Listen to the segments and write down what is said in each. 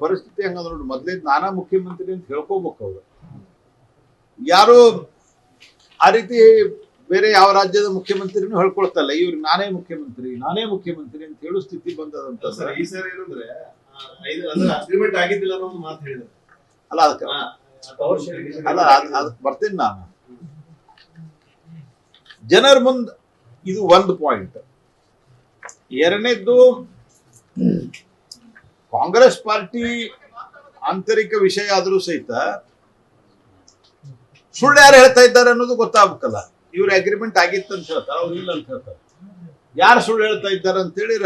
ಪರಿಸ್ಥಿತಿ ಹೆಂಗದ ನೋಡ್ರಿ. ಮೊದ್ಲೇ ನಾನಾ ಮುಖ್ಯಮಂತ್ರಿ ಅಂತ ಹೇಳ್ಕೋಬೇಕು ಅವ್ರು. ಯಾರು ಆ ರೀತಿ ಬೇರೆ ಯಾವ ರಾಜ್ಯದ ಮುಖ್ಯಮಂತ್ರಿನೂ ಹೇಳ್ಕೊಳ್ತಲ್ಲ. ಇವ್ರು ನಾನೇ ಮುಖ್ಯಮಂತ್ರಿ ನಾನೇ ಮುಖ್ಯಮಂತ್ರಿ ಅಂತ ಹೇಳೋ ಸ್ಥಿತಿ ಬಂದದಂತ ಸರ್ ಈ ಸರ್ ಏನಂದ್ರೆ ಐದು ಅಂದ್ರೆ ಅಗ್ರಿಮೆಂಟ್ ಆಗಿದ್ದಿಲ್ಲ ಅನ್ನೋ ಒಂದು ಮಾತು ಹೇಳಿದ್ರು. ಅಲ್ಲ ಅದಕ್ಕೆ ಅಲ್ಲ ಅದ್- ಅದಕ್ಕೆ ಬರ್ತೀನಿ ನಾನು. ಜನರ ಮುಂದೆ ಇದು ಒಂದು ಪಾಯಿಂಟ್ ಎರಡನೇದ್ದು ಕಾಂಗ್ರೆಸ್ ಪಾರ್ಟಿ ಆಂತರಿಕ ವಿಷಯ ಆದರೂ ಸಹಿತ ಸುಳ್ಳು ಯಾರು ಹೇಳ್ತಾ ಇದ್ದಾರೆ ಅನ್ನೋದು ಗೊತ್ತಾಗ್ಬೇಕಲ್ಲ. ಇವ್ರ ಅಗ್ರಿಮೆಂಟ್ ಆಗಿತ್ತು ಅಂತ ಹೇಳ್ತಾರೆ, ಅವ್ರು ಇಲ್ಲ ಅಂತ ಹೇಳ್ತಾರೆ. ಯಾರು ಸುಳ್ಳು ಹೇಳ್ತಾ ಇದ್ದಾರೆ ಅಂತೇಳಿ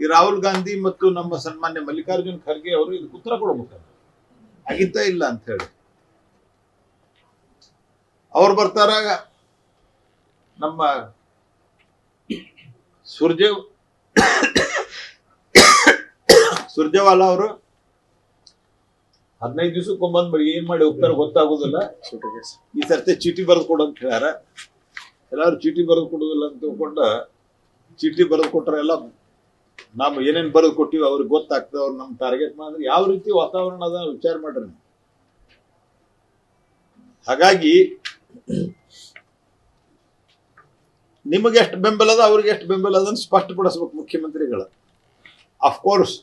ಈ ರಾಹುಲ್ ಗಾಂಧಿ ಮತ್ತು ನಮ್ಮ ಸನ್ಮಾನ್ಯ ಮಲ್ಲಿಕಾರ್ಜುನ್ ಖರ್ಗೆ ಅವರು ಇದಕ್ಕೆ ಉತ್ತರ ಕೊಡ್ಬೇಕಲ್ಲ ಆಗಿದ್ದ ಇಲ್ಲ ಅಂತ ಹೇಳಿ. ಅವ್ರು ಬರ್ತಾರ, ನಮ್ಮ ಸುರ್ಜೆ ಸುರ್ಜೇವಾಲ ಅವರು? ಹದಿನೈದು ದಿವಸಕ್ಕೊಂಬಂದ್ ಏನ್ ಮಾಡಿ ಹೋಗ್ತಾರೆ ಗೊತ್ತಾಗೋದಿಲ್ಲ. ಈ ಸರ್ತಿ ಚೀಟಿ ಬರೆದು ಕೊಡು ಅಂತ ಹೇಳ್ಯಾರ. ಎಲ್ಲಾರು ಚೀಟಿ ಬರೆದು ಕೊಡುದಿಲ್ಲ ಅಂತ ತಿಳ್ಕೊಂಡ ಚೀಟಿ ಬರೆದು ಕೊಟ್ರೆ ಎಲ್ಲ ನಾವು ಏನೇನ್ ಬರೆದು ಕೊಟ್ಟಿವಿ ಅವ್ರಿಗೆ ಗೊತ್ತಾಗ್ತದೆ, ಅವ್ರು ನಮ್ ಟಾರ್ಗೆಟ್ ಮಾಡಿದ್ರೆ ಯಾವ ರೀತಿ ವಾತಾವರಣ ಅದ ವಿಚಾರ ಮಾಡ್ರಿ ಹಾಗಾಗಿ ನಿಮಗೆ ಎಷ್ಟು ಬೆಂಬಲ ಅದ, ಅವ್ರಿಗೆ ಎಷ್ಟು ಬೆಂಬಲ ಅದನ್ನ ಸ್ಪಷ್ಟಪಡಿಸ್ಬೇಕು ಮುಖ್ಯಮಂತ್ರಿಗಳ. ಅಫ್ಕೋರ್ಸ್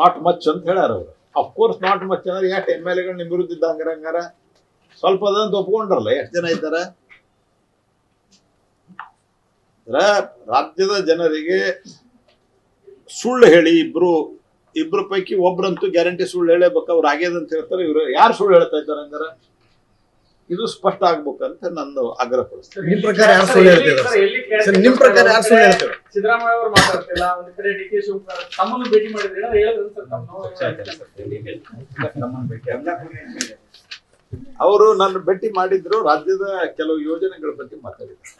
ನಾಟ್ ಮಚ್ ಅಂತ ಹೇಳ್ಯಾರ ಅವ್ರು. ಅಫ್ಕೋರ್ಸ್ ನಾಟ್ ಮಚ್ ಅಂದ್ರೆ ಎಷ್ಟು ಎಂ ಎಲ್ ಎಗಳು ನಿಮ್ಮ ವಿರುದ್ಧ ಹಂಗಾರ? ಸ್ವಲ್ಪ ಅದಂತ ಒಪ್ಕೊಂಡ್ರಲ್ಲ ಎಷ್ಟು ಜನ ಇದ್ದಾರ? ಅಂದ್ರ ರಾಜ್ಯದ ಜನರಿಗೆ ಸುಳ್ಳು ಹೇಳಿ, ಇಬ್ರು ಇಬ್ರು ಪೈಕಿ ಒಬ್ರಂತೂ ಗ್ಯಾರಂಟಿ ಸುಳ್ಳು ಹೇಳಬೇಕು. ಅವ್ರು ಆಗ್ಯದ ಅಂತ ಹೇಳ್ತಾರೆ, ಇವ್ರು ಯಾರು ಸುಳ್ಳು ಹೇಳ್ತಾ ಇದ್ದಾರೆ ಹಂಗಾರ? ಇದು ಸ್ಪಷ್ಟ ಆಗ್ಬೇಕಂತ ನಂದು ಆಗ್ರಹ ಪಡಿಸ್ತೇನೆ. ನಿಮ್ ಪ್ರಕಾರ ಯಾರು ಸುಳ್ಳು ಹೇಳ್ತೀರಾ? ಸರ್ ನಿಮ್ ಪ್ರಕಾರ ಯಾರು ಸುಳ್ಳು ಹೇಳ್ತೀರಾ? ಸಿದ್ದರಾಮಯ್ಯ ಅವರು ಮಾತಾಡ್ತಿಲ್ಲ ಒಂದ್ ಕಡೆ ಡಿ ಕೆ ಶಿವಕುಮಾರ್ ತಮ್ಮನ್ನು ಭೇಟಿ ಮಾಡಿದ್ರೆ ಹೇಳಿದ್ರು ಸರ್ ತಮ್ಮ ಅವರು ನನ್ನ ಭೇಟಿ ಮಾಡಿದ್ರು ರಾಜ್ಯದ ಕೆಲವು ಯೋಜನೆಗಳ ಬಗ್ಗೆ ಮಾತಾಡಿದ್ರು.